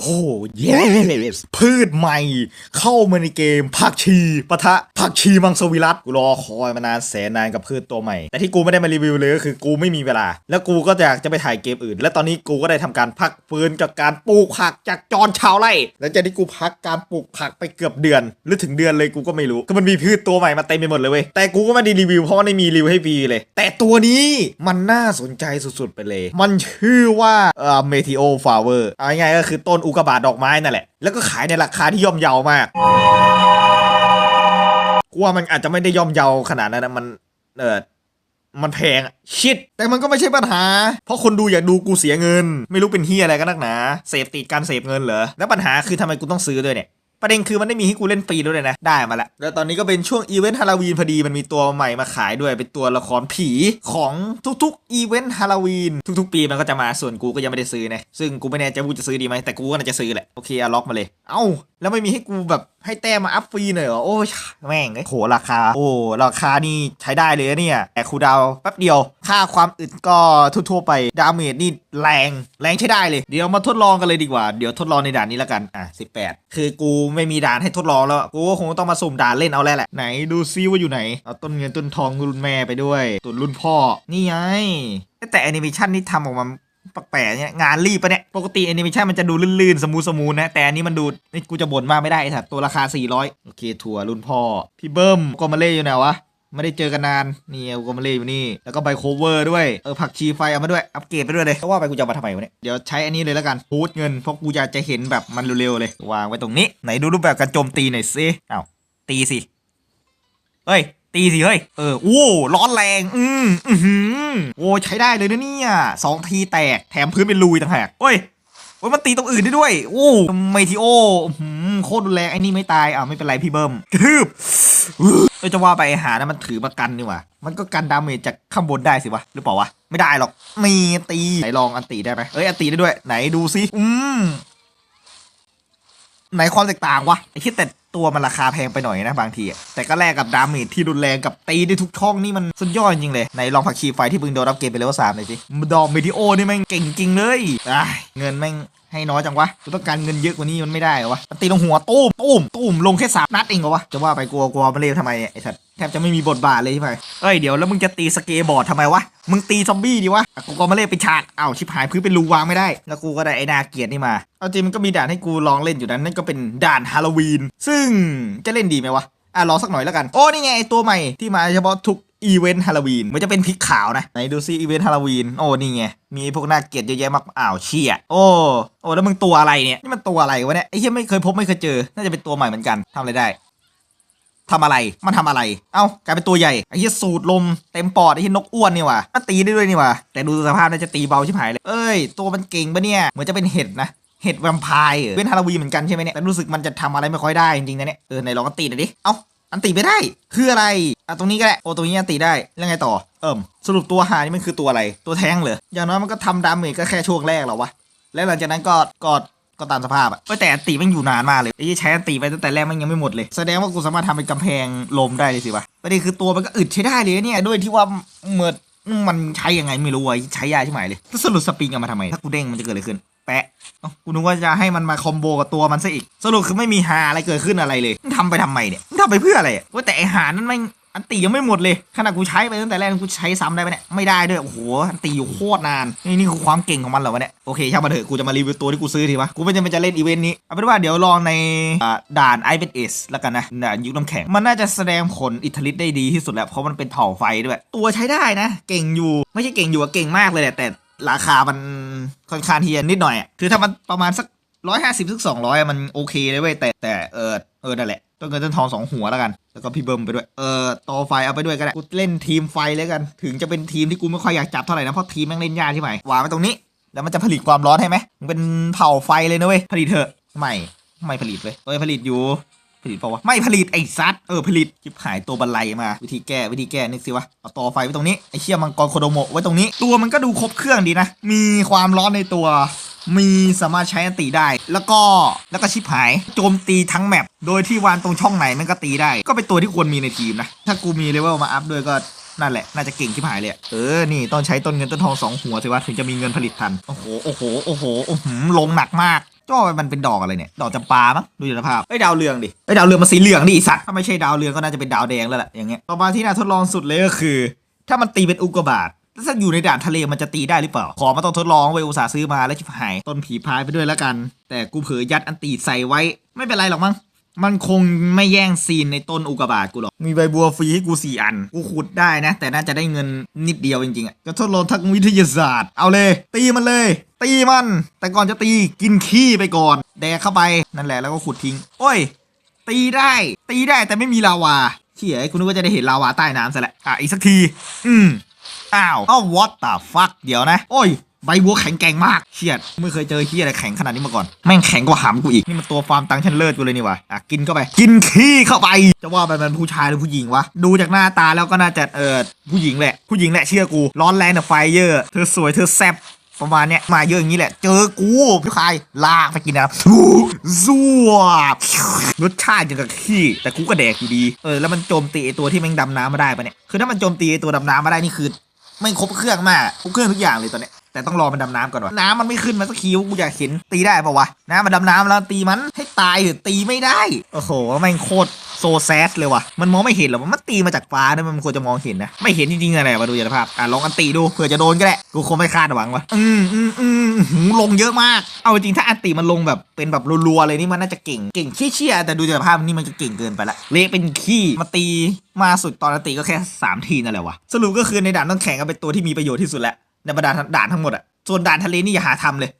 โอ้เยสพืชใหม่ เข้ามาในเกมผักชีปะทะผักชีมังสวิรัตกูรอคอยมานานแสนนานกับพืชตัวใหม่ แต่ที่กูไม่ได้มารีวิวเลยก็คือกูไม่มีเวลา แล้วกูก็อยากจะไปถ่ายเกมอื่น และตอนนี้กูก็ได้ทำการพักฟื้นกับการปลูกผักจากจอนชาวไร่หลังจากที่กูพักการปลูกผักไปเกือบเดือน หรือถึงเดือนเลยกูก็ไม่รู้ก็มันมีพืชตัวใหม่มาเต็มไปหมดเลยเว้ยแต่กูก็ไม่ได้รีวิวเพราะว่าไม่มีรีวิวให้ฟรีเลย แต่ตัวนี้มันน่าสนใจสุดๆไปเลย มันชื่อว่าเอ่อเมทิโอฟลาเวอร์เอาง่ายๆก็คือต้นอุกกาบาตดอกไม้นั่นแหละ แล้วก็ขายในราคาที่ย่อมเยาวมากกูว่ามันอาจจะไม่ได้ย่อมเยาขนาดนั้นนะมันเออมันแพงชิด แต่มันก็ไม่ใช่ปัญหา เพราะคนดูอยากดูกูเสียเงิน ไม่รู้เป็นเฮียอะไรกันนักหนา เสพติดการเสพเงินเหรอ แล้วปัญหาคือทำไมกูต้องซื้อด้วยเนี่ย ประเด็นคือมันไม่มีให้กูเล่นฟรีด้วยนะ ได้มาละ แล้วตอนนี้ก็เป็นช่วงอีเวนต์ฮาโลวีนพอดีมันมีตัวใหม่มาขายด้วย เป็นตัวละครผีของทุกๆอีเวนต์ฮาโลวีนทุกๆ ปีมันก็จะมาส่วนกูก็ยังไม่ได้ซื้อนะ ซึ่งกูไม่แน่ใจว่ากูจะซื้อดีไหมแต่กูก็น่าจะซื้อแหละ โอเคอะล็อกมาเลย เอ้า แล้วไม่มีให้กูแบบให้แต้มมาอัพฟรีหน่อยเหรอ โอ้ยแม่งโหราคา โอ้ราคานี่ใช้ได้เลยเนี่ยแต่คูดาวแป๊บเดียว ค่าความอึดก็ทั่วๆไปดาเมจนี่แรงแรงใช้ได้เลย เดี๋ยวมาทดลองกันเลยดีกว่าเดี๋ยวทดลองในด่านนี้แล้วกันอะ18 คือกูไม่มีด่านให้ทดลองแล้ว กูก็คงต้องมาสุ่มด่านเล่นเอาแล้วแหละ ไหนดูซิว่าอยู่ไหน เอาต้นเงินต้นทองรุ่นแม่ไปด้วยตุนรุ่นพ่อ นี่ไง แต่แอนิเมชันนี่ทำออกมาแปลกๆเนี่ยงานรีบปะเนี่ย ปกติแอนิเมชันมันจะดูลื่นๆ สมูทสมูทนะ แต่อันนี้มันดู นี่กูจะบ่นมากไม่ได้ไอ้สัตว์ตัวราคา 400 โอเคทัวร์รุ่นพ่อ พี่เบิ้มก็มาเล่อยู่ไหนวะ ไม่ได้เจอกันนาน นี่กูก็มาเล่อยู่นี่ แล้วก็ไบโคเวอร์ด้วย เออผักชีไฟเอามาด้วย อัปเกรดไปด้วยเลยเพราะว่าไปกูจะมาทำไมวะเนี่ย เดี๋ยวใช้อันนี้เลยแล้วกันพูดเงิน เพราะกูอยากจะเห็นแบบมันเร็วๆเลย วางไว้ตรงนี้ ไหนดูรูปแบบการโจมตีหน่อยสิอ้าวตีสิ เฮ้ย ตีสิเฮ้ย เออ โอ้ร้อนแรง อืมอือหือโอ้ใช้ได้เลยนะเนี่ยสองทีแตก แถมพื้นเป็นรูอีกต่างหากเฮ้ยโอ้ยมันตีตรงอื่นได้ด้วย โอ้เมทิโออือ โคตรรุนแรงไอ้นี่ไม่ตายอ่าไม่เป็นไรพี่เบิ้มกระทืบเออจะว่าไปหานะมันถือมากันนี่ว่ามันก็กันดาเมจจากข้างบนได้สิวะหรือเปล่าวะไม่ได้หรอกมีตีไหนลองอันตีได้ไหมเอ้ยอันตีได้ด้วย ไหนดูซิอืมไหนความแตกต่างวะไอ้คิดแต่ตัวมันราคาแพงไปหน่อยนะบางที แต่ก็แลกกับดาเมจที่รุนแรงกับตีได้ทุกช่องนี่มันสุดยอดจริงเลยไหนลองผักชีไฟที่เพิ่งโดนรับเกมไปเลเวลสามหน่อยสิดอมเมทิโอนี่แม่งเก่งจริงเลยอ้ายเงินแม่ง ให้น้อยจังวะกูต้องการเงินเยอะกว่านี้มันไม่ได้เหรอวะตีลงหัวตุ้มตุ้มตุ้มลงแค่สามนัดเองเหรอวะจะว่าไปกลัวกลัวมาเล่นทำไมเนี่ยไอ้สัตว์แทบจะไม่มีบทบาทเลยใช่ไหมเอ้ยเดี๋ยวแล้วมึงจะตีสเกตบอร์ดทำไมวะมึงตีซอมบี้ดีวะกูก็มาเล่นเป็นฉากอ้าวชิบหายพื้นเป็นรูวางไม่ได้ แล้วกูก็ได้ไอ้นาเกียดนี่มาเอาจริงมันก็มีด่านให้กูลองเล่นอยู่นั้นนั่นก็เป็นด่านฮาโลวีนซึ่งจะเล่นดีไหมวะอะรอสักหน่อยแล้วกัน โอ้นี่ไงตัวใหม่ที่มาเฉพาะทุก อีเวนต์ฮาโลวีนมันจะเป็นพริกขาวนะ ไหนดูซิอีเวนต์ฮาโลวีนโอ้นี่ไง มีพวกหน่าเกลียดเยอะแยะมากอ้าวเชี่ยโอ้โอ้แล้วมึงตัวอะไรเนี่ยนี่มันตัวอะไรวะเนี่ยไอ้เหี้ยไม่เคยพบไม่เคยเจอ น่าจะเป็นตัวใหม่เหมือนกันทำอะไรได้ทำอะไร มันทำอะไร เอ้ากลายเป็นตัวใหญ่ ไอ้เหี้ยสูดลมเต็มปอด ไอ้เหี้ยนกอ้วนนี่ว่ะมันตีได้ด้วยนี่ว่ะแต่ดูสภาพน่าจะตีเบาชิบหายเลย เอ้ย ตัวมันเก่งปะเนี่ย เหมือนจะเป็นเห็ดนะ เห็ดแวมไพร์เป็นฮาโลวีนเหมือนกันใช่ไหมเนี่ยแต่รู้สึกมันจะทำอะไรไม่ค่อยได้จริงๆนะเนี่ย เออไหนลองกันตีหน่อยดิ เอ้า อันตีไม่ได้ คืออะไร อะตรงนี้ก็ได้โอ้ตรงนี้อันตีได้แล้วไงต่อ เอิ่มสรุปตัวหานี่มันคือตัวอะไร ตัวแท้งเหรอ อย่างน้อยมันก็ทำดาเมจก็แค่ช่วงแรกหรอวะ แล้วหลังจากนั้นก็ก็ก็ตามสภาพอะเอ้ยแต่อันตีมันอยู่นานมากเลยไอ้ที่ใช้อันตีไปตั้งแต่แรกมันยังไม่หมดเลย แสดงว่ากูสามารถทำเป็นกำแพงลมได้เลยสิวะประเด็นคือตัวมันก็อึดใช้ได้เลยเนี่ยด้วยที่ว่าเหมือนมันใช้ยังไงไม่รู้อะใช้ยาใช่ไหมเลยแล้วสรุปสปริงเอามาทำไม ถ้ากูเด้งมันจะเกิดอะไรขึ้น แปะกูนึกว่าจะให้มันมาคอมโบกับตัวมันซะอีก สรุปคือไม่มีหาอะไรเกิดขึ้นอะไรเลยมึงทำไปทำไมเนี่ยทำไปเพื่ออะไรว่าแต่ไอหานั้นแม่อันตียังไม่หมดเลยขนาดกูใช้ไปตั้งแต่แรกกูใช้ซ้ำได้ไหมเนี่ยไม่ได้ด้วยโอ้โหอันตีอยู่โคตรนานนี่นี่คือความเก่งของมันเหรอวะเนี่ยโอเคช่างมาเถอะกูจะมารีวิวตัวที่กูซื้อทีวะกูไม่จำเป็นจะเล่นอีเวนต์นี้เอาเป็นว่าเดี๋ยวลองในด่านไอเป็นเอสแล้วกันนะด่านยุคน้ำแข็งมันน่าจะแสดงผลอิทธิฤทธิ์ได้ดีที่สุดแล้วเพราะมันเป็นเผาไฟด้วย ตัวใช้ได้นะ เก่งอยู่ไม่ใช่เก่งอยู่อะเก่งมากเลยแหละแต่ราคามัน ค่อนข้างที่จะนิดหน่อยอะคือถ้ามันประมาณสักร้อยห้าสิบถึงสองร้อยมันโอเคเลยเว้ยแต่แต่เออเออนั่นแหละต้นเงินต้นทองสองหัวแล้วกัน แล้วก็พี่เบิ้มไปด้วย เออต่อไฟเอาไปด้วยก็ได้ กูเล่นทีมไฟเลยกัน ถึงจะเป็นทีมที่กูไม่ค่อยอยากจับเท่าไหร่นะ เพราะทีมแม่งเล่นยากใช่ไหมวางไว้ตรงนี้ แล้วมันจะผลิตความร้อนให้ไหมมันเป็นเผาไฟเลยนะเว้ย ผลิตเถอะ ไม่ ไม่ผลิตเว้ยเอ้ยผลิตอยู่ ผลิตเปล่าวะไม่ผลิตไอ้ซัดเออผลิตชิบหายตัวบันไลมา วิธีแก้วิธีแก้นึกสิวะเอาต่อไฟไว้ตรงนี้ไอ้เชี่ยมังกรโคโดโมะไว้ตรงนี้ ตัวมันก็ดูครบเครื่องดีนะ มีความร้อนในตัว มีสามารถใช้อันตีได้ แล้วก็แล้วก็ชิบหายโจมตีทั้งแมปโดยที่วางตรงช่องไหนมันก็ตีได้ ก็เป็นตัวที่ควรมีในทีมนะถ้ากูมีเลเวลมาอัพด้วยก็นั่นแหละ น่าจะเก่งชิบหายเลยเออ นี่ต้องใช้ต้นเงินต้นทองสองหัวสิวะถึงจะมีเงินผลิตทัน โอ้โห โอ้โห โอ้โหโอ้โหลงหนักมาก จ้อมันเป็นดอกอะไรเนี่ย ดอกจำปามั้งดูจากสภาพไอ้ยดาวเรืองดิไอ้ยดาวเรืองมันสีเหลืองดิไอ้สัตว์ถ้าไม่ใช่ดาวเรืองก็น่าจะเป็นดาวแดงแล้วแหละอย่างเงี้ยต่อมาที่น่าทดลองสุดเลยก็คือ ถ้ามันตีเป็นอุกกาบาตถ้าอยู่ในด่านทะเลมันจะตีได้หรือเปล่า ขอมาต้องทดลองเว้ยอุตส่าห์ซื้อมาแล้วชิบหาย ต้นผีพายไปด้วยแล้วกัน แต่กูเผลอยัดอันตีใส่ไว้ ไม่เป็นไรหรอกมั้ง มันคงไม่แย่งซีนในต้นอุกกาบาตกูหรอก มีใบบัวฟรีให้กูสี่อัน กูขุดได้นะ แต่น่าจะได้เงินนิดเดียวจริงๆอะ ก็ทดลองทางวิทยาศาสตร์ เอาเลย ตีมันเลย ตีมัน แต่ก่อนจะตีกินขี้ไปก่อน แดกเข้าไป นั่นแหละแล้วก็ขุดทิ้ง โอ้ย ตีได้ ตีได้แต่ไม่มีลาวาเชี่ยคุณนึกว่าจะได้เห็นลาวาใต้น้ำซะแหละอะอีกสักที อืม อ้าวอ้าว what the fuck เดี๋ยวนะ โอ้ย ใบบัวแข็งแกร่งมากเชียดไม่เคยเจอเฮียอะไรแข็งขนาดนี้มาก่อน แม่งแข็งกว่าหำกูอีก นี่มันตัวฟาร์มตังค์ชั้นเลิศกูเลยนี่วะอะกินเข้าไป กินขี้เข้าไป จะว่าไปมันผู้ชายหรือผู้หญิงวะ ดูจากหน้าตาแล้วก็น่าจะเออผู้หญิงแหละ ผู้หญิงแหละเชื่อกู ร้อนแรงแต่ไฟเยอะเธอสวยเธอแซ่บประมาณเนี้ยมาเยอะอย่างนี้แหละ เจอกูผู้ชายลากไปกินนะครับซัวรสชาติอย่างกับขี้แต่กูก็แดกอยู่ดีเออแล้วมันโจมตีตัวที่แม่งดำน้ำมาได้ปะเนี่ยคือถ้ามันโจมตีตัวดำน้ำมาได้นี่คือไม่ครบเครื่องมากครบเครื่องทุกอย่างเลยตอนเนี้ย แต่ต้องรอมันดำน้ำก่อนวะน้ำมันไม่ขึ้นมาสักทีวกูอยากเห็นตีได้ปะวะน้ำมันดำน้ำแล้วตีมันให้ตายหรือตีไม่ได้ โอ้โหแม่งโคตรโซแซสเลยว่ะ มันมองไม่เห็นหรอกมันตีมาจากฟ้านะมันควรจะมองเห็นนะ ไม่เห็นจริงๆอะไรมาดูจากภาพ อะลองอันตีดูเผื่อจะโดนก็ได้ กูคงไม่คาดหวังวะอืมอืมอืมหืมลงเยอะมาก เอาจริงถ้าอันตีมันลงแบบเป็นแบบรัวๆเลยนี่มันน่าจะเก่ง เก่งเชี่ยแต่ดูจากภาพนี่มันจะเก่งเกินไปละ เละเป็นขี้มาตีมาสุดตอนอันตีก็แค่สามทีนั่นแหละวะ สรุปก็คือในด่านต้องแข่งกันเป็นตัวที่มีประโยชน์ที่สุดแล้ว ในบรรดาด่านทั้งหมดอะส่วนด่านทะเลนี่อย่าหาทำเลย